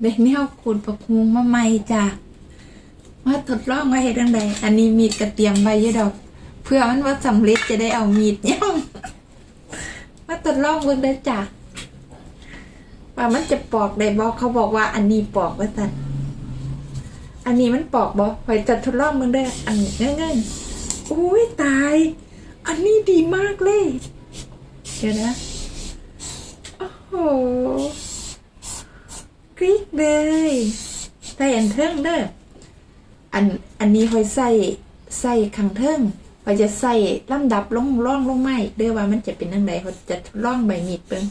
ได้แนวขูดผักฮุงมาใหม่จ้ะมาทดลองไว้ให้ดังใดอันนี้มีดกระเตรียมไว้เยอะดอก เพื่อมันว่าสำเร็จจะได้เอามีดย่อมมาทดลองเบิ่งได้จ้ะว่ามันจะปอกได้บ่เขาบอกว่าอันนี้ปอกว่าสันอันนี้มันปอกบ่คอยจะทดลองเบิ่งได้อันนี้เง่ายๆโอ้ยตาย อันนี้ดีมากเลย เดี๋ยวนะโอ้โห กริ๊กเลยใส่อันเทิงเด้ออันอันนี้คอยใส่ใส่ขังเทิงคอยจะใส่ลำดับลงร่องลงไม้เด้อว่ามันจะเป็นยังไงเขาจะร่องใบมีดเปิ้ง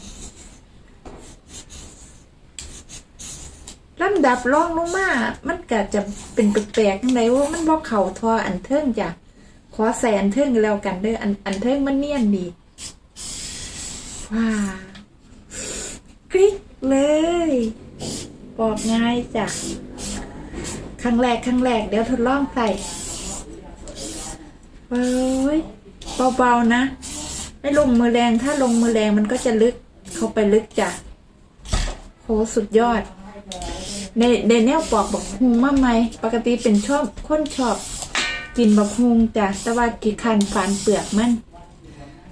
ลำดับร่องลงมา มันก็จะเป็นแปลกๆยังไงว่ามันบอกเข่าทออันเทิงจ้ะขอใส่อันเทิงแล้วกันเด้ออันอันเทิงมันเนียนดีว้าวกริ๊กเลย บอกง่ายจ้ะครั้งแรกครั้งแรกเดี๋ยวทดลองใส่เฮ้ยเบาๆนะ ไม่ลงมือแรงถ้าลงมือแรงมันก็จะลึกเข้าไปลึกจ้ะโหสุดยอดในในแนวปอกบักฮุงมาไหมปกติเป็นชอบค้นชอบ กินบักฮุงจ้ะแต่ว่ากี่คันฝานเปลือกมัน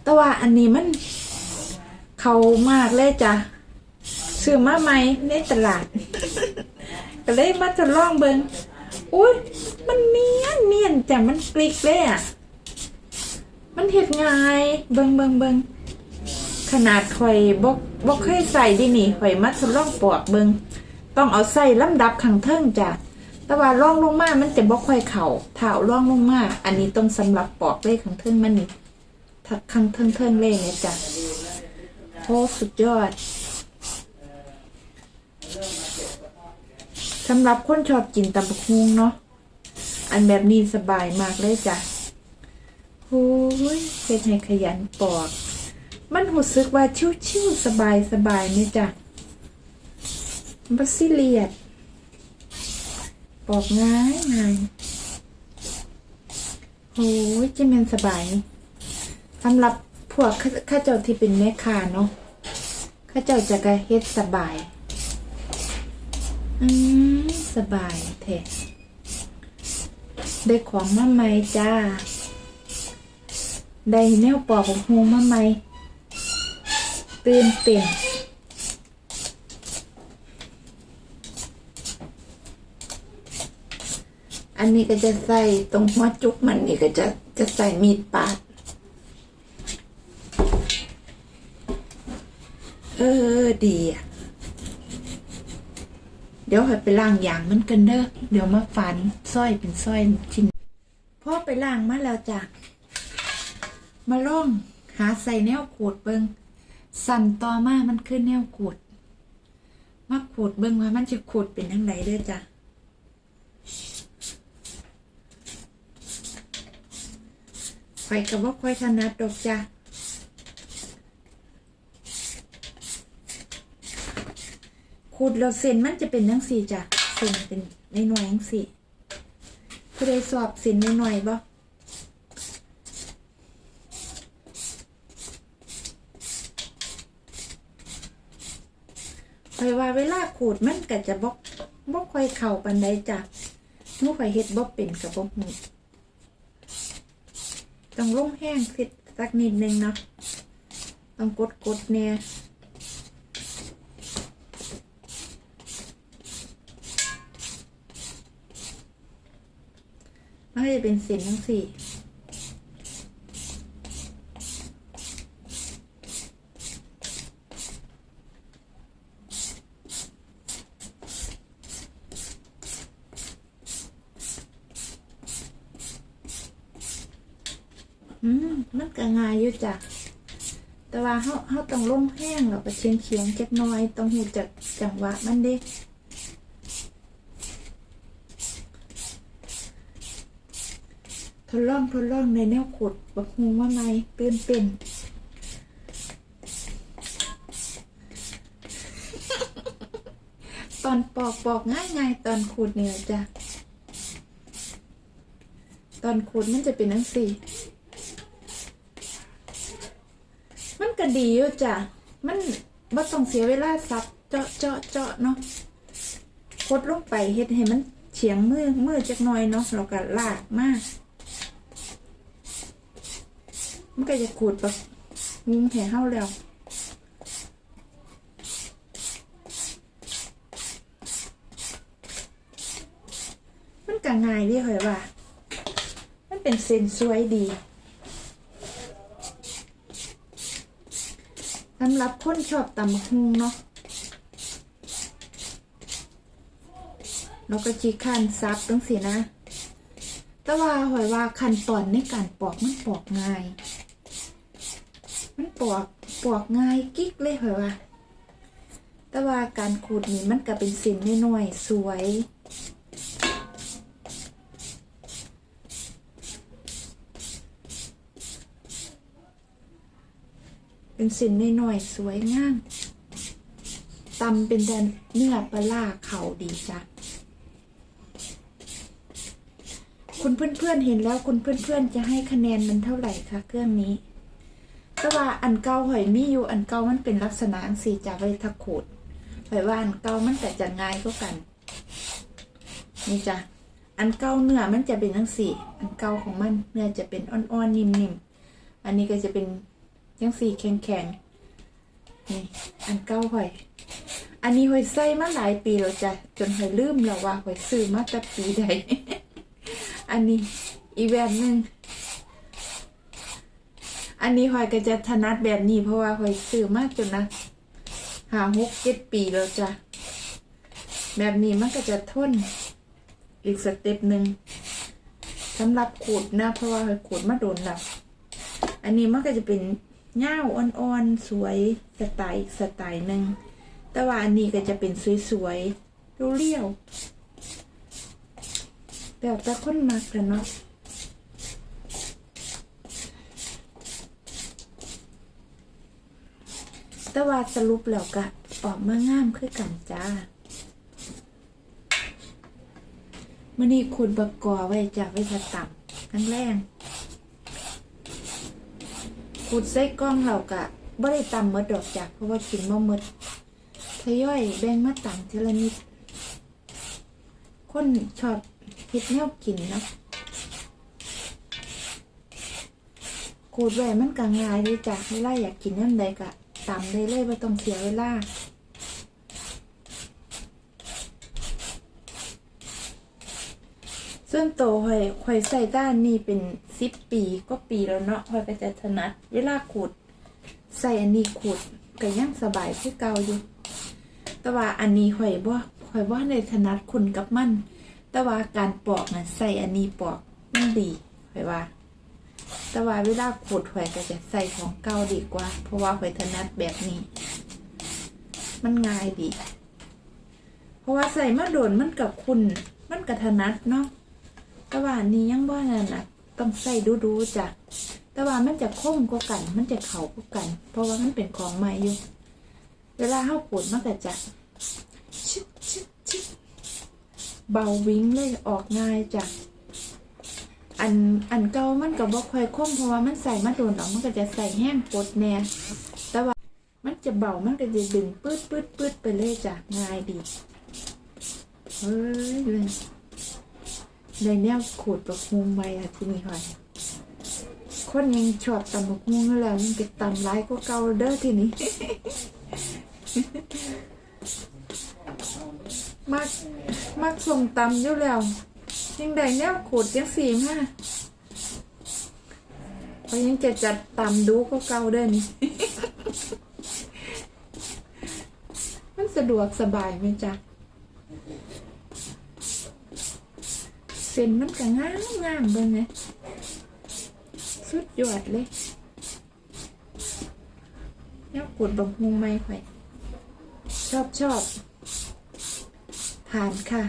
แต่ว่าอันนี้มัน เขามากเลยจ้ะ ซื้อมาใหม่ในตลาด ก็เลยมาทดลองเบิงอุ้ยมันเนียนเนียนจ้ะมันกริกเลยอะ มันเห็ดง่ายเบิงเบิงเบิงขนาดข่อยบกบกเคยใส่ดินี่ข่อยมาทดลองปอกเบิงต้องเอาใส่ลำดับขังเทิงจ้ะแต่ว่าร่องลงมา มันจะบกค่อยเข่าเท้าร่องลงมา อันนี้ต้องสำหรับปอกเลยขังเทิงมันนี่ถ้าขังเทิงเทิงเลยเนี่ยจ้ะโอ้สุดยอด สำหรับคนชอบกินตำบักฮุงเนาะ อันแบบนี้สบายมากเลยจ้ะโอ้ยเป็นให้ขยันปอก มันรู้สึกว่าชิวๆสบายสบายเนี่ยจ้ะบัสซิเลียด ปอกง่ายง่ายโอ้ยจะเป็นสบายสำหรับพวกข้าข้าเจ้าที่เป็นแม่ค้าเนาะข้าเจ้าจะกระเฮ็ดสบาย อืม สบายแท้ได้ของมาใหม่จ้า ได้แนวปอกของฮูมาใหม่ตื่นเต้นอันนี้ก็จะใส่ตรงหัวจุกมันนี่ก็จะจะใส่มีดปาด เออดีอะ เดี๋ยวให้ไปล้างอย่างมันกันเด้อเดี๋ยวมาฟันสร้อยเป็นสร้อยชิ้นพ่อไปล้างมาแล้วจ้ะมาล่องหาใส่แนวขูดเบิงสั่นต่อมามันขึ้นแนวขูดมาขูดเบิงว่ามันจะขูดเป็นทั้งไหนเด้อจ้ะไฟกับว่าค่อยถนัดดอกจ้ะ ขูดแล้วเส้นมันจะเป็นจังสี่จ้ะเส้นเป็นในหน่วยๆจังสี่ผู้ใดสอบเส้นในหน่อยๆบ่คอยว่าเวลาขูดมันก็จะบ่บ่ค่อยเข้าปานใดจ้ะหนูข่อยเฮ็ดบ่เป็นกับบ่ฮู้ต้องลงแห้งสิสักนิดนึงเนาะต้องกดกดๆเนี่ย มันก็จะเป็นเส้นทั้งสี่อืมมันก็ง่ายอยู่จ้ะแต่ว่าเขาเขาต้องลงแห้งแล้วก็เชียงเชียงๆจักน้อย ต้องหูจักจังหวะมันเด้ ทดลองทดลองในแนวขุดบักฮูว่าไม่ตื่นเต้นตอนปอกปอกง่ายง่ายตอนขูดเนี่ยจ้ะตอนขูดมันจะเป็นนังสี่มันก็ดีอยู่จ้ะมันบ่ต้องเสียเวลาซับเจาะเจาะเจาะเนาะพดลงไปเฮ็ดให้มันเฉียงมือมือจักหน่อยเนาะเราก็ลากมาก มันก็จะขูดแบบงุ้งแห่เฮาแล้วมันก็ง่ายดีเหรอว่า มันเป็นเส้นสวยดีสำหรับคนชอบตำฮุงเนาะเราก็จีคันซับตั้งสินะ แต่ว่าหอยว่าขั้นตอนในการปอกมันปอกง่าย ปอกปอกง่ายกิ๊กเลยเหรอว่าแต่ว่าการขูดนี่มันก็เป็นส้นน้อยๆสวยเป็นส้นน้อยๆสวยงามตำเป็นแดนเนื้อปลาร้าเขาดีจ้ะ คุณเพื่อนๆเห็นแล้วคุณเพื่อนๆจะให้คะแนนมันเท่าไหร่คะเครื่องนี้ แต่ว่าอันเก่าหอยมีอยู่อันเก่ามันเป็นลักษณะสีจะไว้ทักขูดหอยว่าอันเก่ามันแต่จะง่ายก็กัน นี่จ้ะอันเก่าเนื้อมันจะเป็นทั้งสี่ อันเก่าของมันเนื้อจะเป็นอ่อนๆนิ่มๆ อันนี้ก็จะเป็นยังสี่แข็งๆ นี่ อันเก่าหอย อันนี้หอยใส่มาหลายปีแล้วจ้ะ จนหอยลืมแล้วว่าหอยซื้อมาแต่ปีใด อันนี้อีกแบบหนึ่ง อันนี้หอยก็จะถนัดแบบนี้เพราะว่าหอยซื้อมากจนนะหาหกเจ็ดปีแล้วจ้ะ แบบนี้มันก็จะทนอีกสเต็ปหนึ่งสำหรับขูดนะ เพราะว่าหอยขูดมาโดนแล้วอันนี้มันก็จะเป็นเง่าอ่อนๆ สวยสไตล์อีกสไตล์หนึ่งแต่ว่าอันนี้ก็จะเป็นสวยๆเรียวๆแบบแต่คนมักกันเนาะ แต่ว่าสรุปแล้วก็ออกมางามคือกันจ้ามื่อนี้ขุดบักกอไว้จ้าไว้จะต่ำทั้งแรงขุดใส่กล้องเรากะบ่ได้ต่ำมดดอกจ้ะเพราะว่ากินบ่มดทยอยแบ่งมาต่ำทีละนิดคนชอบเฮ็ดแนวกินเนาะขูดไว้มันก็ง่ายดีจ้ะเวลาอยากกินน้ำใดก็ ตำได้เลยไม่ต้องเสียเวลาส่วนโตวหอยหอยใส่ด้านนี้เป็นสิบปีก็ปีแล้วเนาะหอยก็จะถนัด เวลาขูด ใส่อันนี้ขูดก็ยังสบายคือเก่าอยู่ แต่ว่าอันนี้หอยบ่หอยว่าในถนัดคุณกับมัน แต่ว่าการปอกน่ะใส่อันนี้ปอกมันดีหอยว่า แต่ว่าเวลาขูดหอยก็จะใส่ของเก่าดีกว่า เพราะว่าหอยถนัดแบบนี้ มันง่ายดี เพราะว่าใส่มาโดนมันกับคุณ มันกับถนัดเนาะแต่ว่าอันนี้ยังบ่นั่นน่ะต้องใส่ดูๆจ้ะแต่ว่ามันจะคมกว่ากัน มันจะเข่ากว่ากัน เพราะว่ามันเป็นของใหม่อยู่ เวลาเข้าขูดมันก็จะชึบชึบชึบเบาวิ่งเลยออกง่ายจ้ะ อันอันเก่ามันก็บ่ค่อยคมเพราะว่ามันใส่มาโดนหรอกมันก็จะใส่แห้งปดแน่แต่ว่ามันจะเบามันก็จะดึงปื๊ดปื๊ดปื๊ดไปเลยจ้ะง่ายดีเฮ้ยเลยในแนวขูดบักฮวงไว้อะที่นี่หอยคนยังชอบตำบักฮวงแล้วยังไปตำร้ายก็เก่าเด้อทีนี้มักมักส่งตำอยู่แล้ว ยังได้แนวขูดยังสีมาเพราะยังจะจัดตำดูก็เก่าเด้นี่ มันสะดวกสบายไหมจ๊ะเส้นมันก็งามงามเบิ่งไงสุดยอดเลยแนวกดบังฮุงไม่ค่อยชอบชอบผ่านค่ะ